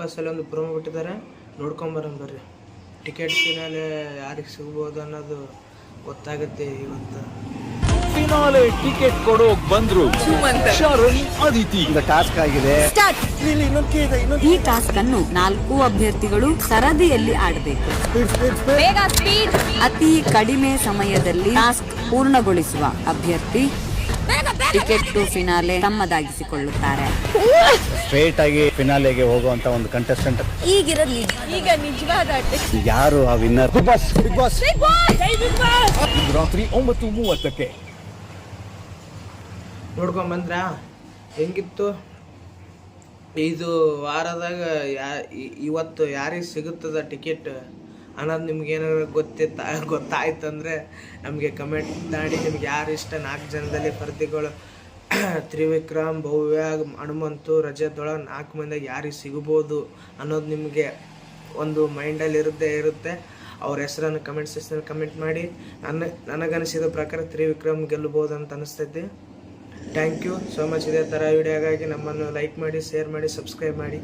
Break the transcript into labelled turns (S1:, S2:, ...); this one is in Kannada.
S1: ಬಾಸಲ್ಲಿ ಒಂದು ಪ್ರೋಮೋ ಬಿಟ್ಟಿದ್ದಾರೆ. ನೋಡ್ಕೊಂಬರೋಣ ಬರ್ರಿ. ಟಿಕೆಟ್ ಫಿನಾಲೆ ಯಾರಿಗೆ ಸಿಗ್ಬೋದು ಅನ್ನೋದು ಗೊತ್ತಾಗುತ್ತೆ ಇವತ್ತು
S2: ಫಿನಾಲೆ ಟಿಕೆಟ್ ಕೊಡೋಕ್ ಬಂದ್ರು ಶರಣ್ ಅದಿತಿ
S3: ಟಾಸ್ಕ್ ಆಗಿದೆ.
S4: ಈ ಟಾಸ್ಕ್ ಅನ್ನು ನಾಲ್ಕು ಅಭ್ಯರ್ಥಿಗಳು ಸರದಿಯಲ್ಲಿ ಆಡಬೇಕು. ಅತಿ ಕಡಿಮೆ ಸಮಯದಲ್ಲಿ ಟಾಸ್ಕ್ ಪೂರ್ಣಗೊಳಿಸುವ ಅಭ್ಯರ್ಥಿ ಟಿಕೆಟ್ ಟು ಫಿನಾಲೆ ತಮ್ಮದಾಗಿಸಿಕೊಳ್ಳುತ್ತಾರೆ.
S3: ಸ್ಟ್ರೇಟ್ ಆಗಿ ಫಿನಾಲೆಗೆ ಹೋಗುವಂತ ಒಂದು ಕಂಟೆಸ್ಟೆಂಟ್
S5: ಈಗಿರಲಿ. ಈಗ ನಿಜವಾದ
S3: ಯಾರು ಆ winner Bigg Boss Bigg Boss
S2: ಇಂದು ರಾತ್ರಿ ಒಂಬತ್ತು ಮೂವತ್ತಕ್ಕೆ.
S1: ನೋಡ್ಕೊಂಬಂದ್ರ ಹೆಂಗಿತ್ತು? ಇದು ವಾರದಾಗ ಯಾ ಇವತ್ತು ಯಾರಿಗೆ ಸಿಗುತ್ತದ ಟಿಕೆಟ್ ಅನ್ನೋದು ನಿಮ್ಗೆ ಏನಾದ್ರು ಗೊತ್ತಿತ್ತ, ಗೊತ್ತಾಯ್ತಂದ್ರೆ ನಮಗೆ ಕಮೆಂಟ್ ಮಾಡಿ. ನಿಮ್ಗೆ ಯಾರು ಇಷ್ಟ? ನಾಲ್ಕು ಜನದಲ್ಲಿ ಸ್ಪರ್ಧಿಗಳು ತ್ರಿವಿಕ್ರಮ್, ಭವ್ಯ, ಹನುಮಂತು ರಜದೊಳ ನಾಲ್ಕು ಮಂದಿಗೆ ಯಾರಿಗೆ ಸಿಗ್ಬೋದು ಅನ್ನೋದು ನಿಮಗೆ ಒಂದು ಮೈಂಡಲ್ಲಿ ಇರುತ್ತೆ ಇರುತ್ತೆ. ಅವ್ರ ಹೆಸರನ್ನು ಕಮೆಂಟ್ ಸೆಕ್ಷನ್ ಕಮೆಂಟ್ ಮಾಡಿ. ನನ್ನ ನನಗನಿಸಿದ ಪ್ರಕಾರ ತ್ರಿವಿಕ್ರಮ್ ಗೆಲ್ಲಬೋದು ಅಂತ ಅನಿಸ್ತೈತಿ. ಥ್ಯಾಂಕ್ ಯು ಸೋ ಮಚ್ ಇದೇ ಥರ ವಿಡಿಯೋಗಾಗಿ ನಮ್ಮನ್ನು ಲೈಕ್ ಮಾಡಿ ಶೇರ್ ಮಾಡಿ ಸಬ್ಸ್ಕ್ರೈಬ್ ಮಾಡಿ.